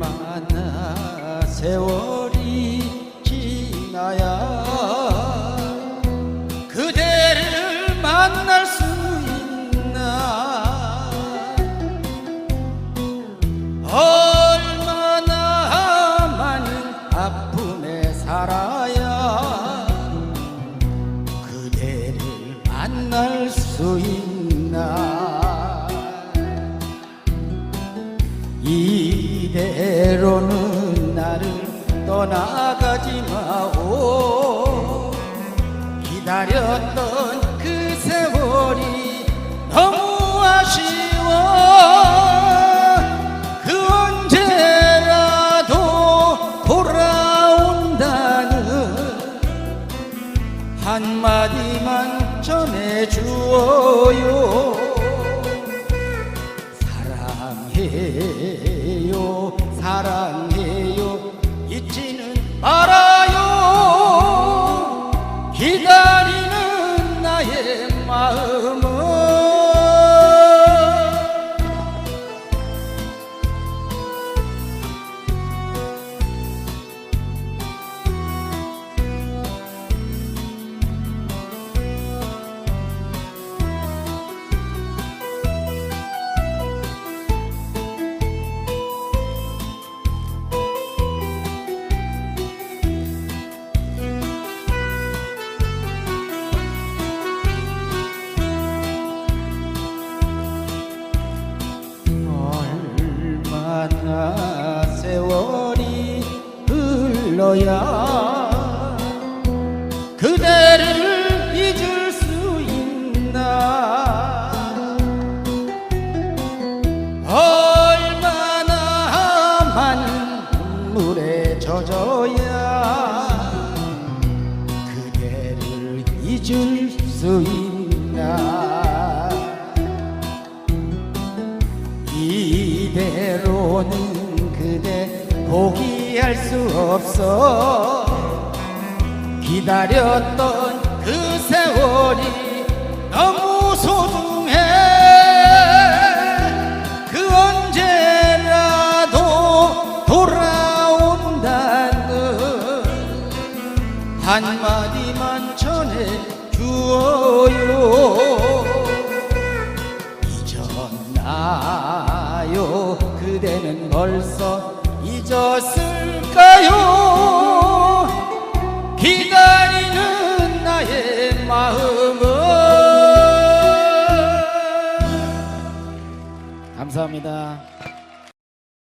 얼마나 세월이 지나야 그대를 만날 수 이대로는 나를 떠나가지 마오. 기다렸던 그 세월이 너무 아쉬워. 그 언제라도 돌아온다는 한마디만 전해주어요 사랑해요. 잊지는 말아요. 기다리는 나의 마음은 흘러야. 그대를 잊을 수 있나? 얼마나 많은 눈물에 젖어야 그대를 잊을 수 있나? 이대로는 그대 포기할 수 없어. 기다렸던 그 세월이 너무 소중해. 그 언제라도 돌아온다는 한마디만 전해 주어요. 잊었나요? 그대는 벌써 잊었을까요? 기다리는 나의 마음은 감사합니다